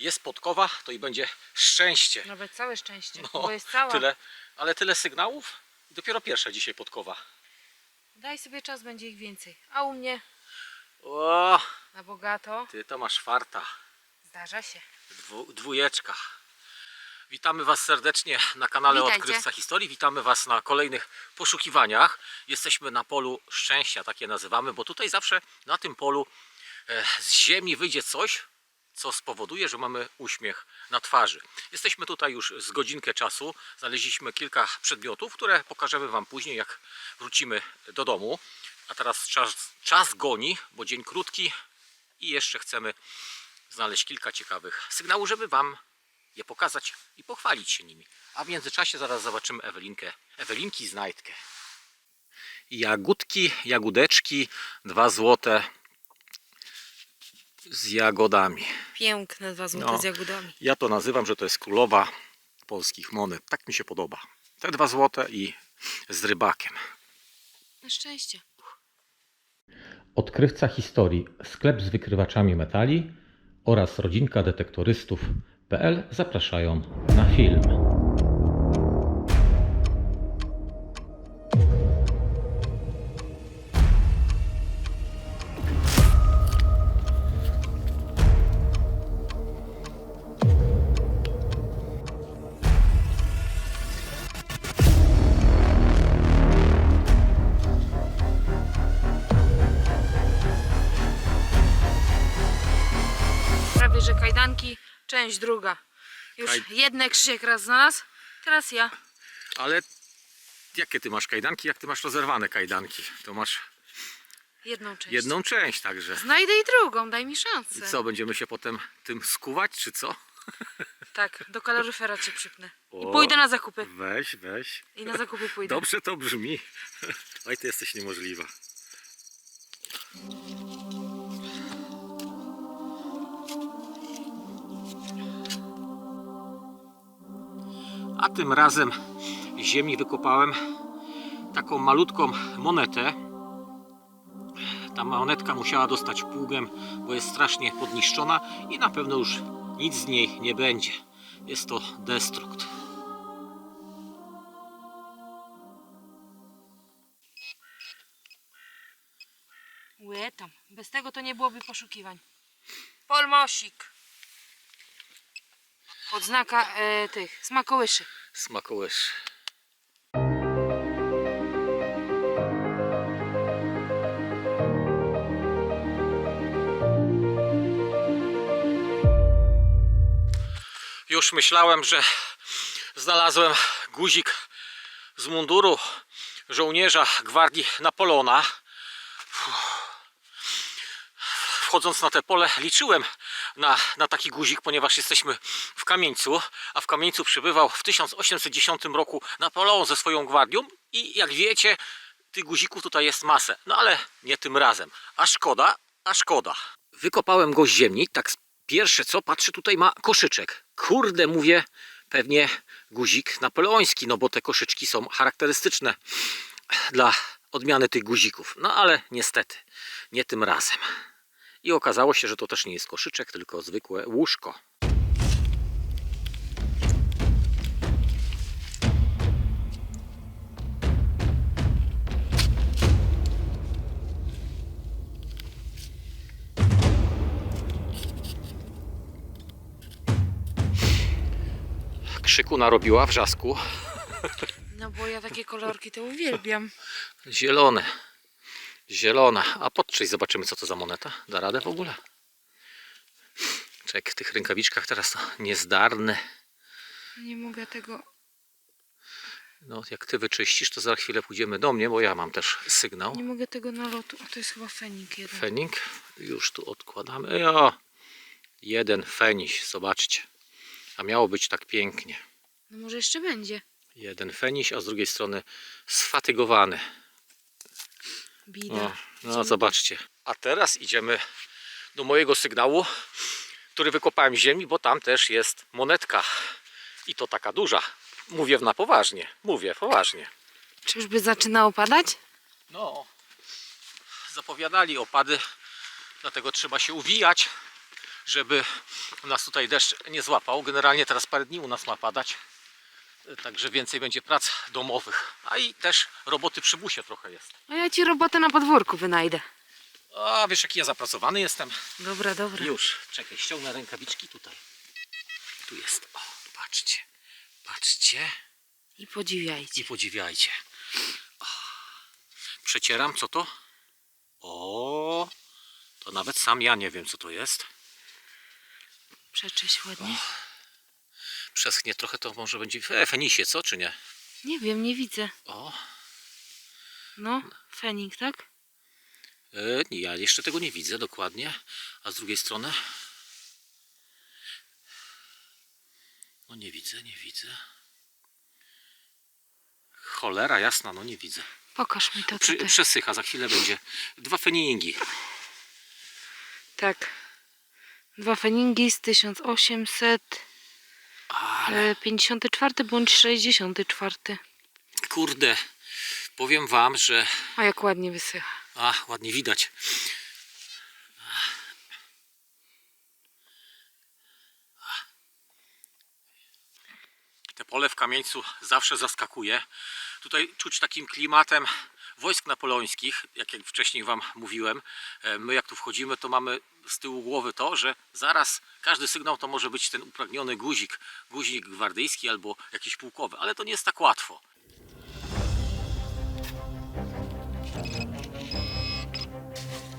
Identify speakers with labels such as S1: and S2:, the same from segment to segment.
S1: jest podkowa, to i będzie szczęście.
S2: Nawet całe szczęście,
S1: No,
S2: bo jest cała.
S1: Tyle, ale tyle sygnałów? I dopiero pierwsza dzisiaj podkowa.
S2: Daj sobie czas, będzie ich więcej. A u mnie
S1: O,
S2: na bogato
S1: ty to masz farta.
S2: zdarza się.
S1: Dwu, dwójeczka. Witamy Was serdecznie na kanale
S2: Witajcie.
S1: Odkrywca Historii. Witamy Was na kolejnych poszukiwaniach. Jesteśmy na polu szczęścia, takie nazywamy, bo tutaj zawsze na tym polu e, z ziemi wyjdzie coś, co spowoduje, że mamy uśmiech na twarzy. Jesteśmy tutaj już z godzinkę czasu. Znaleźliśmy kilka przedmiotów, które pokażemy Wam później, jak wrócimy do domu. A teraz czas, czas goni, bo dzień krótki i jeszcze chcemy znaleźć kilka ciekawych sygnałów, żeby Wam je pokazać i pochwalić się nimi. A w międzyczasie zaraz zobaczymy Ewelinkę, Ewelinki znajdkę. Jagódki, jagódeczki, dwa złote z jagodami.
S2: Piękne dwa złote
S1: No.
S2: z jagodami.
S1: Ja to nazywam, że to jest królowa polskich monet. Tak mi się podoba. Te dwa złote i z rybakiem.
S2: Na szczęście.
S1: Odkrywca historii, sklep z wykrywaczami metali oraz rodzinka detektorystów.pl zapraszają na film.
S2: Część druga. Już
S1: Kaj-
S2: jedne Krzysiek raz znalazł, teraz ja.
S1: Ale jakie ty masz kajdanki? Jak ty masz rozerwane kajdanki? To masz
S2: Jedną część.
S1: jedną część także.
S2: Znajdę i drugą, daj mi
S1: I
S2: szansę.
S1: co, będziemy się potem tym skuwać, czy co?
S2: Tak, do kaloryfera cię przypnę. I
S1: O.
S2: pójdę na zakupy.
S1: Weź, weź.
S2: I na zakupy pójdę.
S1: Dobrze to brzmi. Oj, ty jesteś niemożliwa. A tym razem z ziemi wykopałem taką malutką monetę. Ta monetka musiała dostać pługiem, bo jest strasznie podniszczona i na pewno już nic z niej nie będzie. Jest to destrukt.
S2: Łe tam. Bez tego to nie byłoby poszukiwań. Polmosik. Odznaka e, tych smakołyszy.
S1: Smakołysz. Już myślałem, że znalazłem guzik z munduru żołnierza gwardii Napoleona. Wchodząc na te pole liczyłem na, na taki guzik, ponieważ jesteśmy w Kamieńcu, a w Kamieńcu przybywał w 1810 roku Napoleon ze swoją gwardią i jak wiecie, tych guzików tutaj jest masę. No ale nie tym razem. A szkoda, a szkoda. Wykopałem go z ziemi, tak pierwsze co, patrzę tutaj ma koszyczek. Kurde, mówię, pewnie guzik napoleoński, no bo te koszyczki są charakterystyczne dla odmiany tych guzików. No ale niestety, nie tym razem. I okazało się, że to też nie jest koszyczek, tylko zwykłe łóżko. Krzyku narobiła wrzasku.
S2: No bo ja takie kolorki to uwielbiam.
S1: Zielone. Zielona. A podczyj zobaczymy co to za moneta. Da radę w ogóle? Czek w tych rękawiczkach teraz to niezdarne.
S2: Nie mogę tego.
S1: No, jak ty wyczyścisz, to za chwilę pójdziemy do mnie, bo ja mam też sygnał.
S2: Nie mogę tego nalotu. O, to jest chyba fenik jeden.
S1: Fenik. Już tu odkładamy. Jo. Jeden feniś, zobaczcie. A miało być tak pięknie.
S2: No może jeszcze będzie.
S1: Jeden feniś, a z drugiej strony sfatygowany.
S2: Bida.
S1: No, no zobaczcie. A teraz idziemy do mojego sygnału, który wykopałem z ziemi, bo tam też jest monetka. I to taka duża. Mówię na poważnie. Mówię poważnie.
S2: Czyżby zaczynało padać?
S1: No, zapowiadali opady, dlatego trzeba się uwijać, żeby nas tutaj deszcz nie złapał. Generalnie teraz parę dni u nas ma padać, także więcej będzie prac domowych, a i też roboty przy busie trochę jest.
S2: A ja ci robotę na podwórku wynajdę.
S1: A wiesz jaki ja zapracowany jestem?
S2: Dobra, dobra.
S1: Już, czekaj, ściągnę rękawiczki tutaj. Tu jest, o, patrzcie, patrzcie
S2: I podziwiajcie.
S1: i podziwiajcie. O, przecieram, co to? O, to nawet sam ja nie wiem, co to jest.
S2: Przeczyś ładnie.
S1: Przeschnie trochę, to może będzie e, fenisie, co, czy nie?
S2: Nie wiem, nie widzę.
S1: O,
S2: No, fenik, tak?
S1: e, nie, ja jeszcze tego nie widzę dokładnie. A z drugiej strony? No nie widzę, nie widzę. Cholera jasna, no nie widzę.
S2: Pokaż mi to
S1: Przy,
S2: tutaj.
S1: przesycha, za chwilę będzie. Dwa feningi.
S2: Tak. Dwa feningi z 1854
S1: Ale
S2: bądź 64.
S1: kurde, powiem wam, że.
S2: A jak ładnie wysycha.
S1: A, ładnie widać. Te pole w kamieńcu zawsze zaskakuje. Tutaj czuć takim klimatem wojsk napoleońskich, jak, jak wcześniej Wam mówiłem. E, My jak tu wchodzimy, to mamy z tyłu głowy to, że zaraz każdy sygnał to może być ten upragniony guzik, guzik gwardyjski albo jakiś pułkowy, ale to nie jest tak łatwo.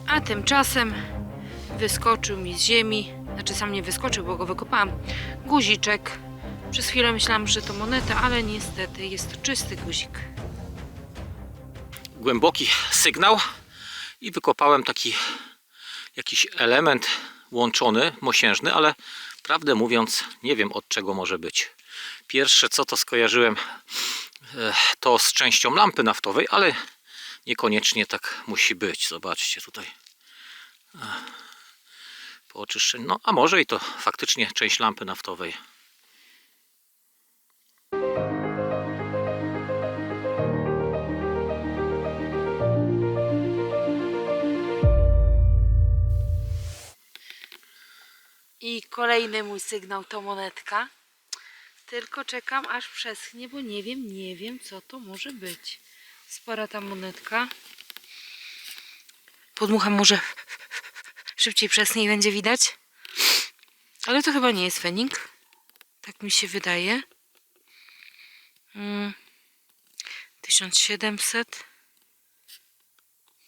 S2: A tymczasem wyskoczył mi z ziemi, znaczy sam nie wyskoczył, bo go wykopałam, guziczek. Przez chwilę myślałam, że to moneta, ale niestety jest to czysty guzik.
S1: głęboki sygnał i wykopałem taki jakiś element łączony, mosiężny, ale prawdę mówiąc nie wiem od czego może być. Pierwsze co to skojarzyłem e, to z częścią lampy naftowej, ale niekoniecznie tak musi być. Zobaczcie tutaj. A, Po oczyszczeniu. No a może i to faktycznie część lampy naftowej.
S2: I kolejny mój sygnał to monetka. Tylko czekam aż przeschnie, bo nie wiem, nie wiem co to może być. Spora ta monetka. Podmucham może szybciej przeschnie i będzie widać. Ale to chyba nie jest fenik. Tak mi się wydaje. Mm. 1700.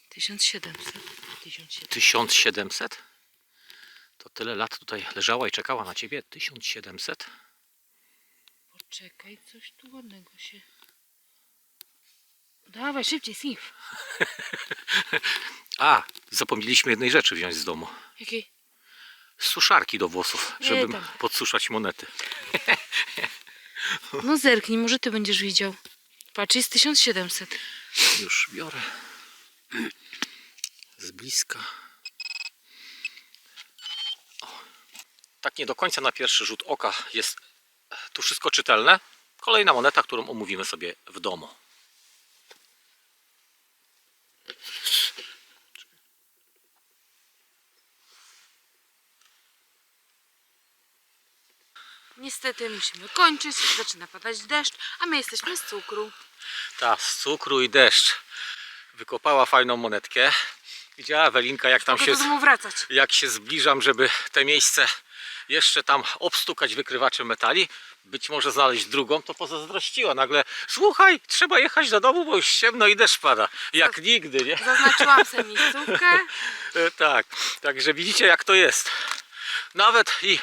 S2: 1700. 1700.
S1: 1700? To tyle lat tutaj leżała i czekała na ciebie? 1700?
S2: Poczekaj, coś tu ładnego się. Dawaj, szybciej, snif.
S1: A, zapomnieliśmy jednej rzeczy wziąć z domu.
S2: Jakiej?
S1: Suszarki do włosów,
S2: Nie,
S1: żeby
S2: tam.
S1: podsuszać monety.
S2: No zerknij, może ty będziesz widział. Patrz, jest 1700.
S1: Już biorę. Z bliska. Tak nie do końca na pierwszy rzut oka jest tu wszystko czytelne. Kolejna moneta, którą omówimy sobie w domu.
S2: Niestety musimy kończyć, zaczyna padać deszcz, a my jesteśmy z cukru.
S1: Ta z cukru i deszcz wykopała fajną monetkę. Widziała Ewelinka jak tam się...
S2: do domu wracać.
S1: jak się zbliżam, żeby te miejsce jeszcze tam obstukać wykrywaczem metali, być może znaleźć drugą, to pozazdrościła nagle. Słuchaj, trzeba jechać do domu, bo już ciemno i deszcz pada. Jak nigdy, nie?
S2: Zaznaczyłam sobie miejscówkę.
S1: E, Tak, także widzicie jak to jest. Nawet i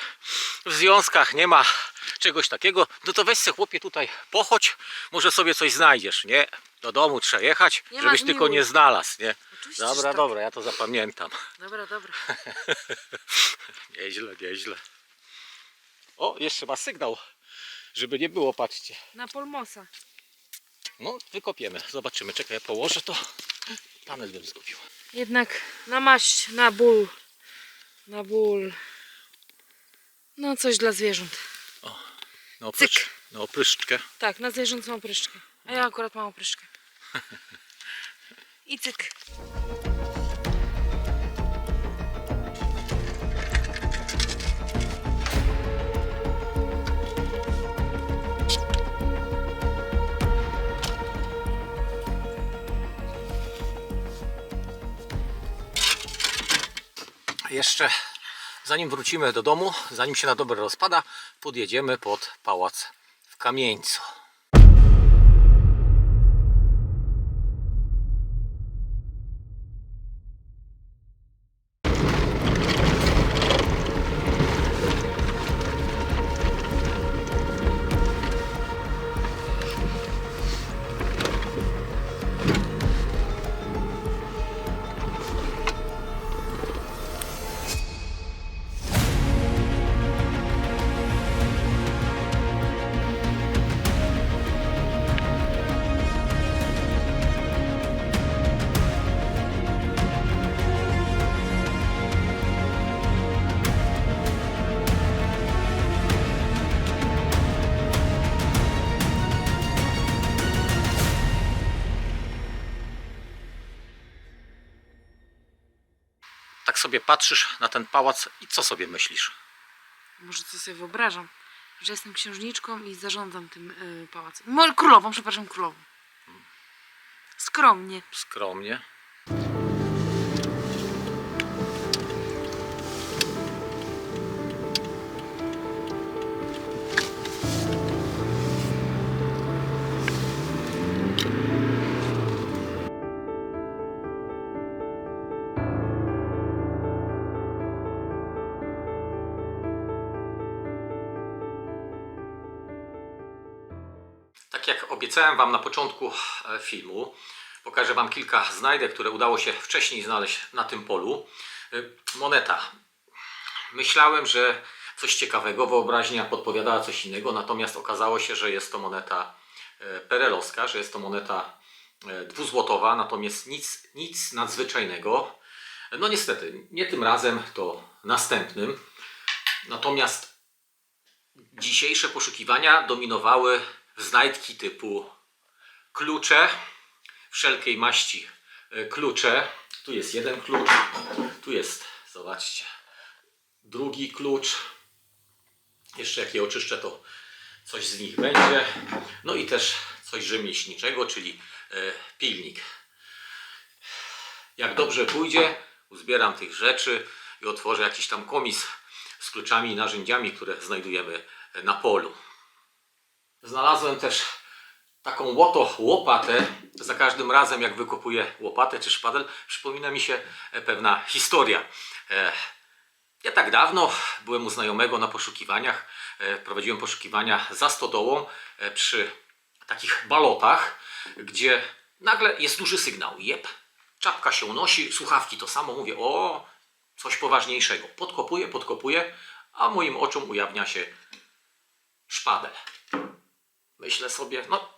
S1: w związkach nie ma czegoś takiego, no to weź se chłopie tutaj pochodź, może sobie coś znajdziesz, nie? Do domu trzeba jechać,
S2: Nie
S1: żebyś tylko nie znalazł, nie?
S2: Oczywiście,
S1: Dobra,
S2: tak.
S1: dobra, ja to zapamiętam.
S2: Dobra, dobra.
S1: Nieźle, nieźle. O, jeszcze ma sygnał, żeby nie było, patrzcie.
S2: Na polmosa.
S1: No, wykopiemy, zobaczymy. Czekaj, ja położę to. Panel bym zgubił.
S2: Jednak na maść, na ból. Na ból. No coś dla zwierząt.
S1: Na, oprysz... Na opryszczkę.
S2: Tak, na zwierząt mam pryszczkę. A ja akurat mam opryszczkę. I cyk.
S1: Jeszcze zanim wrócimy do domu, zanim się na dobre rozpada, podjedziemy pod pałac w Kamieńcu. Sobie patrzysz na ten pałac i co sobie myślisz?
S2: Może co sobie wyobrażam, że jestem księżniczką i zarządzam tym y, pałacem. Mo- królową, przepraszam, królową. Skromnie.
S1: Skromnie. Obiecałem Wam na początku e, filmu, pokażę Wam kilka znajdek, które udało się wcześniej znaleźć na tym polu. E, Moneta. Myślałem, że coś ciekawego, wyobraźnia podpowiadała coś innego, natomiast okazało się, że jest to moneta e, perelowska, że jest to moneta dwuzłotowa, natomiast nic, nic nadzwyczajnego. No niestety, nie tym razem, to następnym. Natomiast dzisiejsze poszukiwania dominowały znajdki typu klucze, wszelkiej maści e, klucze. Tu jest jeden klucz, tu jest, zobaczcie, drugi klucz. Jeszcze jak je oczyszczę, to coś z nich będzie. No i też coś rzemieślniczego, czyli e, pilnik. Jak dobrze pójdzie, uzbieram tych rzeczy i otworzę jakiś tam komis z kluczami i narzędziami, które znajdujemy na polu. Znalazłem też taką łoto łopatę. Za każdym razem, jak wykopuję łopatę czy szpadel, przypomina mi się e, pewna historia. E, Ja tak dawno byłem u znajomego na poszukiwaniach. E, Prowadziłem poszukiwania za stodołą e, przy takich balotach, gdzie nagle jest duży sygnał. Jep, czapka się unosi, słuchawki to samo. Mówię, o, coś poważniejszego. Podkopuję, podkopuję, a moim oczom ujawnia się szpadel. Myślę sobie, no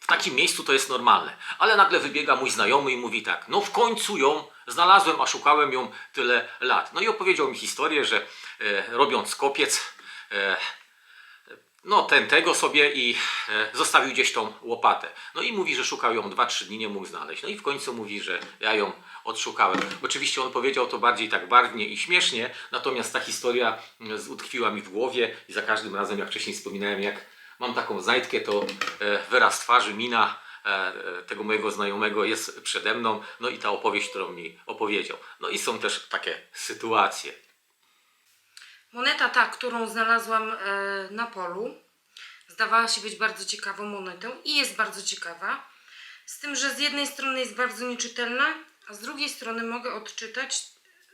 S1: w takim miejscu to jest normalne. Ale nagle wybiega mój znajomy i mówi tak, no w końcu ją znalazłem, a szukałem ją tyle lat. No i opowiedział mi historię, że e, robiąc kopiec, e, no ten tego sobie i e, zostawił gdzieś tą łopatę. No i mówi, że szukał ją 2-3 dni, nie mógł znaleźć. No i w końcu mówi, że ja ją odszukałem. Oczywiście on powiedział to bardziej tak barwnie i śmiesznie, natomiast ta historia mm, utkwiła mi w głowie i za każdym razem, jak wcześniej wspominałem, jak mam taką znajdkę, to e, wyraz twarzy, mina e, e, tego mojego znajomego jest przede mną, no i ta opowieść, którą mi opowiedział. No i są też takie sytuacje.
S2: Moneta ta, którą znalazłam na polu, zdawała się być bardzo ciekawą monetą i jest bardzo ciekawa. Z tym, że z jednej strony jest bardzo nieczytelna, a z drugiej strony mogę odczytać,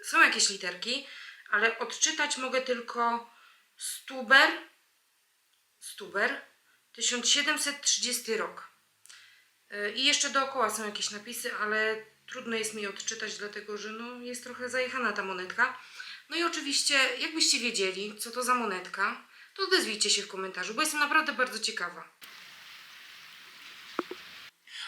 S2: są jakieś literki, ale odczytać mogę tylko Stuber, Stuber, 1730 rok. E, I jeszcze dookoła są jakieś napisy, ale trudno jest mi odczytać, dlatego że no, jest trochę zajechana ta monetka. No i oczywiście, jakbyście wiedzieli, co to za monetka, to odezwijcie się w komentarzu, bo jestem naprawdę bardzo ciekawa.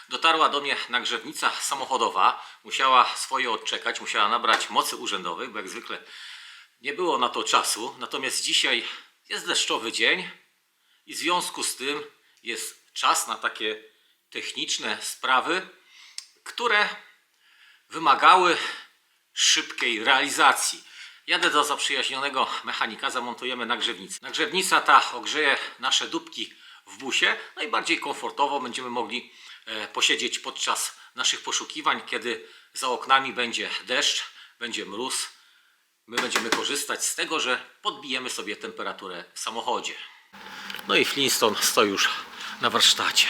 S1: Dotarła do mnie nagrzewnica samochodowa, musiała swoje odczekać, musiała nabrać mocy urzędowej, bo jak zwykle nie było na to czasu. Natomiast dzisiaj jest deszczowy dzień i w związku z tym jest czas na takie techniczne sprawy, które wymagały szybkiej realizacji. Jadę do zaprzyjaźnionego mechanika, zamontujemy nagrzewnicę. Nagrzewnica ta ogrzeje nasze dupki w busie, najbardziej komfortowo będziemy mogli e, posiedzieć podczas naszych poszukiwań, kiedy za oknami będzie deszcz, będzie mróz My będziemy korzystać z tego, że podbijemy sobie temperaturę w samochodzie. No i Flintstone stoi już na warsztacie.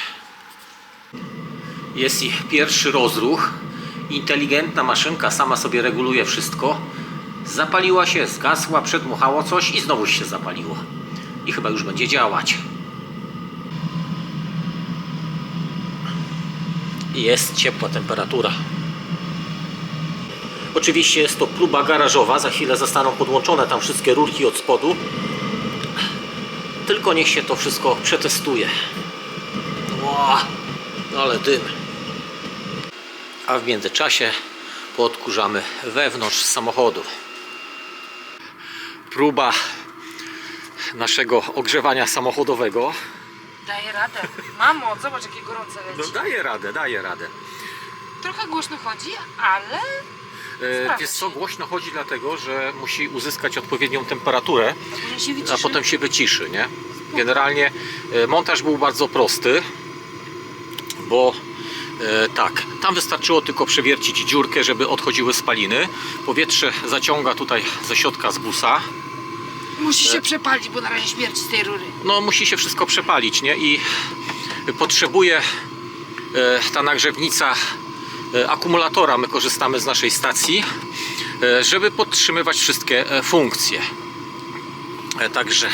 S1: Jest i pierwszy rozruch. Inteligentna maszynka sama sobie reguluje wszystko. Zapaliła się, zgasła, przedmuchało coś i znowu się zapaliło. I chyba już będzie działać. Jest ciepła temperatura. Oczywiście jest to próba garażowa. Za chwilę zostaną podłączone tam wszystkie rurki od spodu. Tylko niech się to wszystko przetestuje. Ło, ale dym. A w międzyczasie podkurzamy wewnątrz samochodu. Próba naszego ogrzewania samochodowego.
S2: Daję radę. Mamo, zobacz jakie gorące
S1: No
S2: leci.
S1: daje radę, daje radę.
S2: Trochę głośno chodzi, ale Sprawdź.
S1: wiesz co, głośno chodzi dlatego, że musi uzyskać odpowiednią temperaturę,
S2: a
S1: potem się wyciszy, nie? Generalnie e, montaż był bardzo prosty, bo e, tak, tam wystarczyło tylko przewiercić dziurkę, żeby odchodziły spaliny. Powietrze zaciąga tutaj ze środka z busa.
S2: Musi się przepalić, bo na razie śmierci z tej rury.
S1: no musi się wszystko przepalić, nie? I potrzebuje e, ta nagrzewnica e, akumulatora, my korzystamy z naszej stacji, e, żeby podtrzymywać wszystkie e, funkcje. E, Także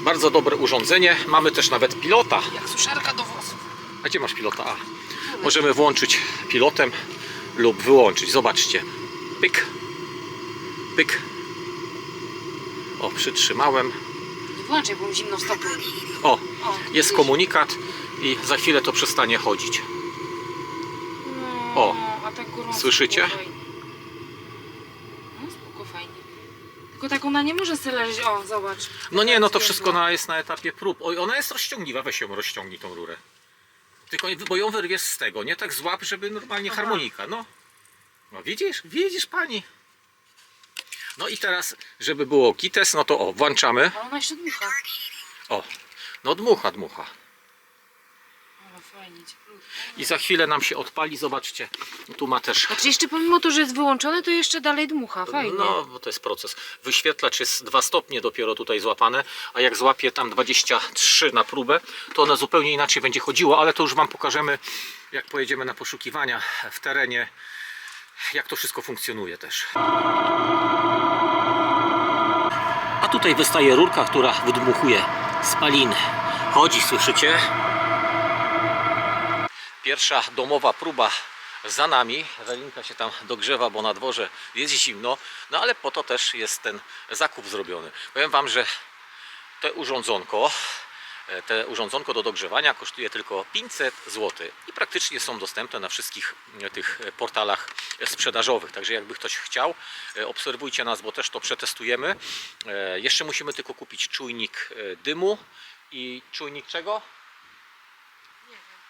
S1: bardzo dobre urządzenie. Mamy też nawet pilota.
S2: Jak suszarka do włosów.
S1: A gdzie masz pilota? A, możemy włączyć pilotem lub wyłączyć. Zobaczcie. Pyk. Pyk. O, przytrzymałem.
S2: Nie włączaj, bo mi zimno w stopy.
S1: O, jest komunikat i za chwilę to przestanie chodzić. O,
S2: a tak gorąco
S1: słyszycie?
S2: było fajnie. No spoko, fajnie. Tylko tak ona nie może sobie leżeć. O, zobacz.
S1: No nie, no to wszystko na, jest na etapie prób. Oj, ona jest rozciągliwa, weź ją rozciągnij tą rurę. Tylko nie- bo ją wyrwiesz z tego, nie tak złap, żeby normalnie
S2: Aha.
S1: harmonika, no. No widzisz, widzisz pani. No i teraz, żeby było kites, no to o, włączamy.
S2: Ale ona jeszcze dmucha.
S1: O, no dmucha, dmucha.
S2: Ale fajnie.
S1: I za chwilę nam się odpali, zobaczcie. Tu ma też
S2: Znaczy jeszcze pomimo to, że jest wyłączone, to jeszcze dalej dmucha. Fajnie.
S1: No, bo to jest proces. Wyświetlacz jest 2 stopnie dopiero tutaj złapane, a jak złapie tam 23 na próbę, to one zupełnie inaczej będzie chodziło, ale to już Wam pokażemy, jak pojedziemy na poszukiwania w terenie, jak to wszystko funkcjonuje też. A tutaj wystaje rurka, która wydmuchuje spaliny. Chodzi, słyszycie? Pierwsza domowa próba za nami. Ewelinka się tam dogrzewa, bo na dworze jest zimno, no ale po to też jest ten zakup zrobiony. Powiem Wam, że te urządzonko, e, te urządzonko do dogrzewania kosztuje tylko 500 zł i praktycznie są dostępne na wszystkich e, tych e, portalach sprzedażowych. Także jakby ktoś chciał, obserwujcie nas, bo też to przetestujemy. Jeszcze musimy tylko kupić czujnik dymu i czujnik czego?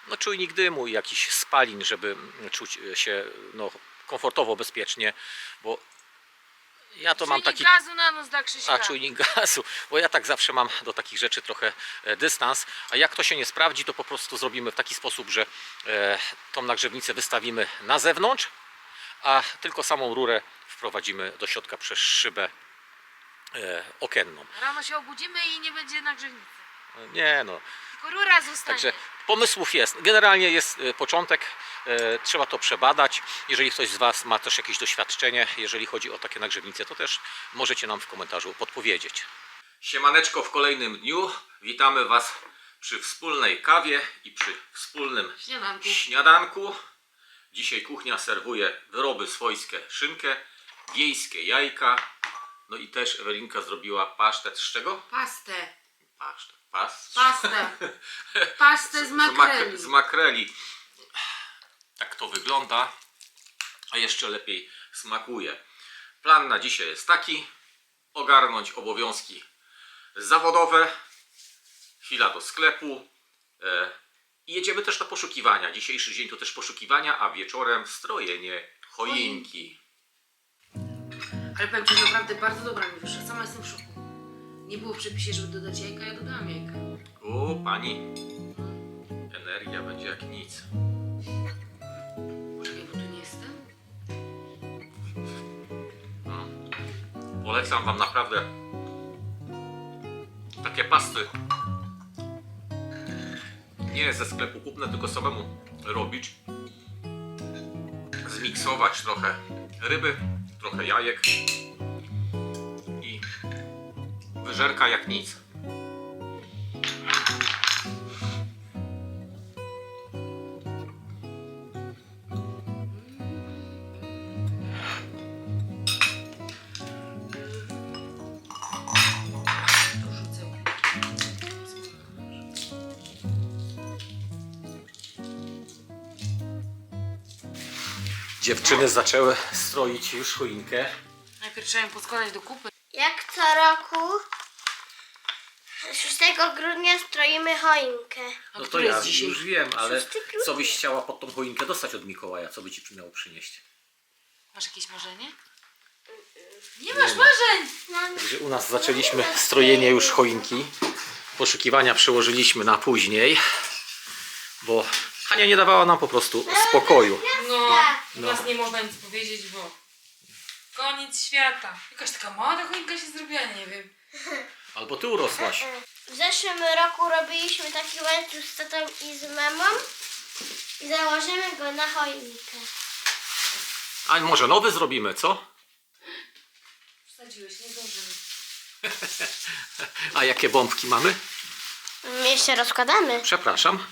S1: No, czujnik dymu i jakiś spalin, żeby czuć się no, komfortowo, bezpiecznie, bo ja to mam taki
S2: gazu na nos dla Krzyśka.
S1: a czujnik gazu, bo ja tak zawsze mam do takich rzeczy trochę e, dystans, a jak to się nie sprawdzi, to po prostu zrobimy w taki sposób, że e, tą nagrzewnicę wystawimy na zewnątrz, a tylko samą rurę wprowadzimy do środka przez szybę e, okienną.
S2: Rano się obudzimy i nie będzie nagrzewnicy.
S1: Nie no,
S2: rura zostanie.
S1: Także pomysłów jest. Generalnie jest e, początek, e, trzeba to przebadać. Jeżeli ktoś z Was ma też jakieś doświadczenie, jeżeli chodzi o takie nagrzewnice, to też możecie nam w komentarzu podpowiedzieć. Siemaneczko w kolejnym dniu. Witamy Was przy wspólnej kawie i przy wspólnym
S2: Śniadanku.
S1: śniadanku. Dzisiaj kuchnia serwuje wyroby swojskie, szynkę, wiejskie jajka. No i też Ewelinka zrobiła pasztet z czego?
S2: Pastę.
S1: Pasztet. Pas...
S2: Pastę. Pastę z
S1: mak-
S2: makreli.
S1: z makreli. Tak to wygląda, a jeszcze lepiej smakuje. Plan na dzisiaj jest taki: ogarnąć obowiązki zawodowe, chwila do sklepu e, i jedziemy też na poszukiwania. Dzisiejszy dzień to też poszukiwania, a wieczorem strojenie choinki.
S2: Ale powiem Ci, naprawdę bardzo dobra mi wyszła. Sama jestem w szoku. Nie było w przepisie, żeby dodać jajka, ja dodałam jajka.
S1: O, pani, energia będzie jak nic.
S2: Poczekaj, bo tu nie jestem.
S1: Pora Polecam Wam naprawdę takie pasty. Nie ze sklepu kupne, tylko samemu robić. Zmiksować trochę ryby, trochę jajek wyżerka jak nic. Dziewczyny zaczęły stroić już choinkę.
S2: Najpierw trzeba ją poskładać do kupy.
S3: Jak co roku 6 grudnia stroimy choinkę.
S2: A
S1: No to
S2: który
S1: ja
S2: jest dzisiaj?
S1: już wiem, ale
S3: Szósty grudnia.
S1: co byś chciała pod tą choinkę dostać od Mikołaja? Co by ci miało przynieść?
S2: Masz jakieś marzenie? Nie
S1: Nie
S2: masz
S1: ma.
S2: marzeń!
S3: Mam
S1: Także u nas zaczęliśmy strojenie już choinki. Poszukiwania przełożyliśmy na później, bo Hania nie dawała nam po prostu spokoju.
S2: No, u nas nie można nic powiedzieć, bo koniec świata. Jakaś taka mała choinka się zrobiła, nie wiem.
S1: Albo ty urosłaś.
S3: W zeszłym roku robiliśmy taki łańcuch z tatą i z mamą i założymy go na choinkę.
S1: A może nowy zrobimy, co?
S2: Wsadziłeś, nie zdążymy.
S1: A jakie bombki mamy?
S3: Jeszcze rozkładamy.
S1: Przepraszam.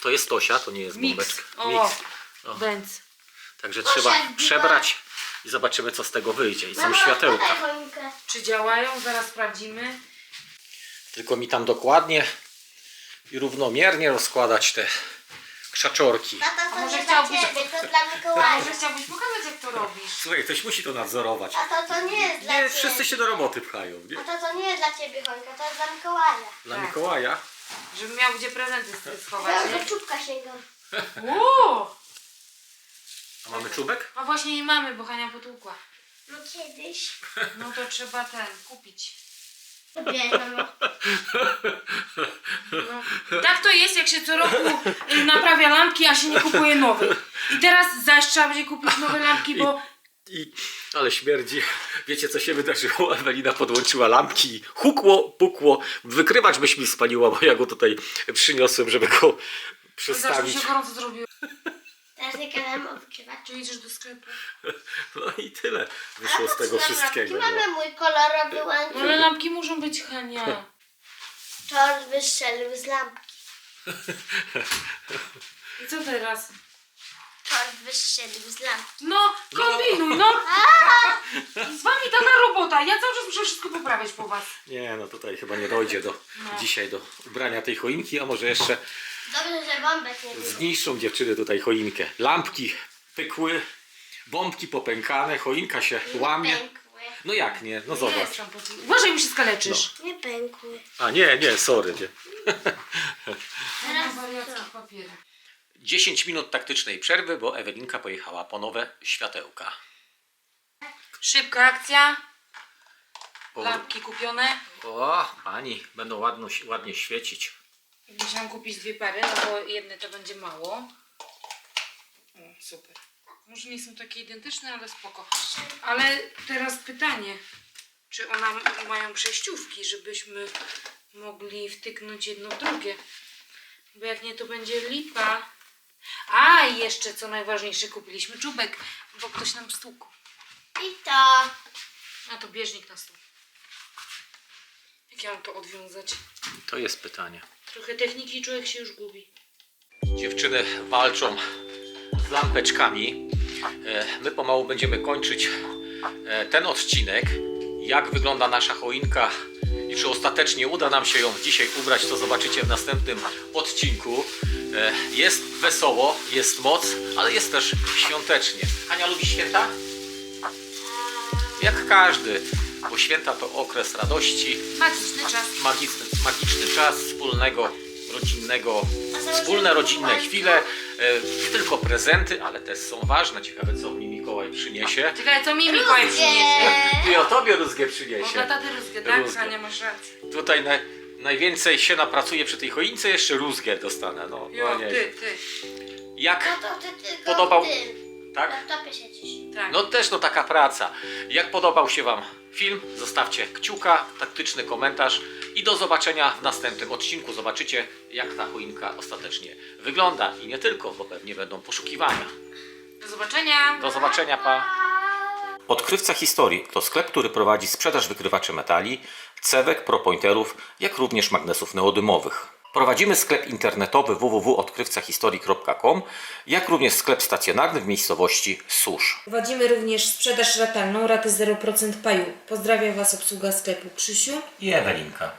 S1: To jest Tosia, to nie jest
S2: Mix.
S1: bombeczka.
S2: O,
S1: Mix. O. Także trzeba przebrać i zobaczymy co z tego wyjdzie. I są
S3: Mama,
S1: światełka.
S3: choinkę.
S2: Czy działają? Zaraz sprawdzimy.
S1: Tylko mi tam dokładnie i równomiernie rozkładać te krzaczorki.
S3: Tata,
S2: A
S3: to
S2: może
S3: nie dla
S2: chciałbyś-
S3: ciebie, to dla
S2: A
S3: Mikołaja.
S2: może chciałbyś pokazać, jak to robisz?
S1: Słuchaj, ktoś musi to nadzorować.
S3: A to, to nie jest dla
S1: Nie,
S3: ciebie.
S1: wszyscy się do roboty pchają. Nie?
S3: A to, to nie jest dla ciebie choinka, to jest dla Mikołaja.
S1: Dla
S2: Tak.
S1: Mikołaja.
S2: Żeby miał gdzie prezenty schować,
S3: Ja do
S2: nie?
S3: czubka sięgam.
S2: Uuu!
S1: A mamy czubek?
S2: A właśnie nie mamy, bo Hania potłukła.
S3: No kiedyś.
S2: No to trzeba ten, kupić.
S3: Lubię, mamo.
S2: No. Tak to jest, jak się co roku y, naprawia lampki, a się nie kupuje nowych. I teraz zaś trzeba będzie kupić nowe lampki, bo
S1: I, ale śmierdzi. Wiecie co się wydarzyło? Ewelina podłączyła lampki i hukło, pukło. Wykrywacz byś mi spaliła, bo ja go tutaj przyniosłem, żeby go
S2: zaraz mi
S1: przestawić.
S2: się gorąco zrobiło.
S3: Teraz nie gadam o wykrywaczu.
S2: Czy idziesz do sklepu?
S1: No i tyle wyszło z tego wszystkiego.
S3: Mamy
S1: No.
S3: mój kolorowy
S2: No
S3: łańcuch.
S2: ale lampki muszą być, Hania.
S3: Czor wystrzelił z lampki.
S2: I co teraz?
S3: Czor wystrzelił z lampki.
S2: No, kombinuj, no! Z wami taka robota, ja cały czas muszę wszystko poprawiać po was.
S1: Nie, no tutaj chyba nie dojdzie do
S2: No.
S1: dzisiaj do ubrania tej choinki, a może jeszcze
S3: Dobrze, że bombek nie było.
S1: zniszczą dziewczyny tutaj choinkę. Lampki pykły, bombki popękane, choinka się łamie.
S3: Pękły.
S1: No jak nie? No zobacz.
S2: Uważaj, bo się skaleczysz.
S3: Nie pękły.
S1: A nie, nie, sorry. Nie.
S2: Teraz wariackich papierach.
S1: 10 minut taktycznej przerwy, bo Ewelinka pojechała po nowe światełka.
S2: Szybka akcja. Lampki kupione.
S1: O, pani, będą ładno, ładnie świecić.
S2: Musiałam kupić dwie pary, no bo jedne to będzie mało. O, super. Może nie są takie identyczne, ale spoko. Ale teraz pytanie. Czy one mają przejściówki, żebyśmy mogli wtyknąć jedno w drugie? Bo jak nie, to będzie lipa. A, i jeszcze co najważniejsze, kupiliśmy czubek, bo ktoś nam stłukł.
S3: I to.
S2: A to bieżnik na stół. Jak ja mam to odwiązać?
S1: To jest pytanie.
S2: Trochę techniki człowiek się już gubi.
S1: Dziewczyny walczą z lampeczkami. E, My pomału będziemy kończyć e, ten odcinek. Jak wygląda nasza choinka i czy ostatecznie uda nam się ją dzisiaj ubrać, to zobaczycie w następnym odcinku. E, Jest wesoło, jest moc, ale jest też świątecznie. Ania lubi święta? Jak każdy, bo święta to okres radości,
S2: Magiczny czas.
S1: magiczny, magiczny czas wspólnego, rodzinnego, wspólne rodzinne chwile. E, Nie tylko prezenty, ale też są ważne. Ciekawe, co mi Mikołaj przyniesie.
S2: Czekaj, co mi Mikołaj przyniesie?
S1: I o tobie rózgę
S2: Bo dla
S1: przyniesie.
S2: taty rózgę, tak?
S1: Rózgę.
S2: Hania, masz rację.
S1: Tutaj na, najwięcej się napracuje przy tej choince, jeszcze rózgę dostanę. No,
S2: Jo,
S1: no nie.
S2: ty, ty.
S1: Jak
S3: No to ty tylko
S1: Podobał-
S3: ty.
S1: Tak?
S3: W laptopie siedzisz.
S2: Tak.
S1: No też no taka praca. Jak podobał się Wam film, zostawcie kciuka, taktyczny komentarz i do zobaczenia w następnym odcinku. Zobaczycie jak ta choinka ostatecznie wygląda i nie tylko, bo pewnie będą poszukiwania.
S2: Do zobaczenia.
S1: Do zobaczenia, pa! Odkrywca Historii to sklep, który prowadzi sprzedaż wykrywaczy metali, cewek, propointerów, jak również magnesów neodymowych. Prowadzimy sklep internetowy www.odkrywcahistorii.com, jak również sklep stacjonarny w miejscowości Susz.
S4: Prowadzimy również sprzedaż ratalną, raty 0% paju. Pozdrawiam Was obsługa sklepu Krzysiu.
S1: I Ewelinka.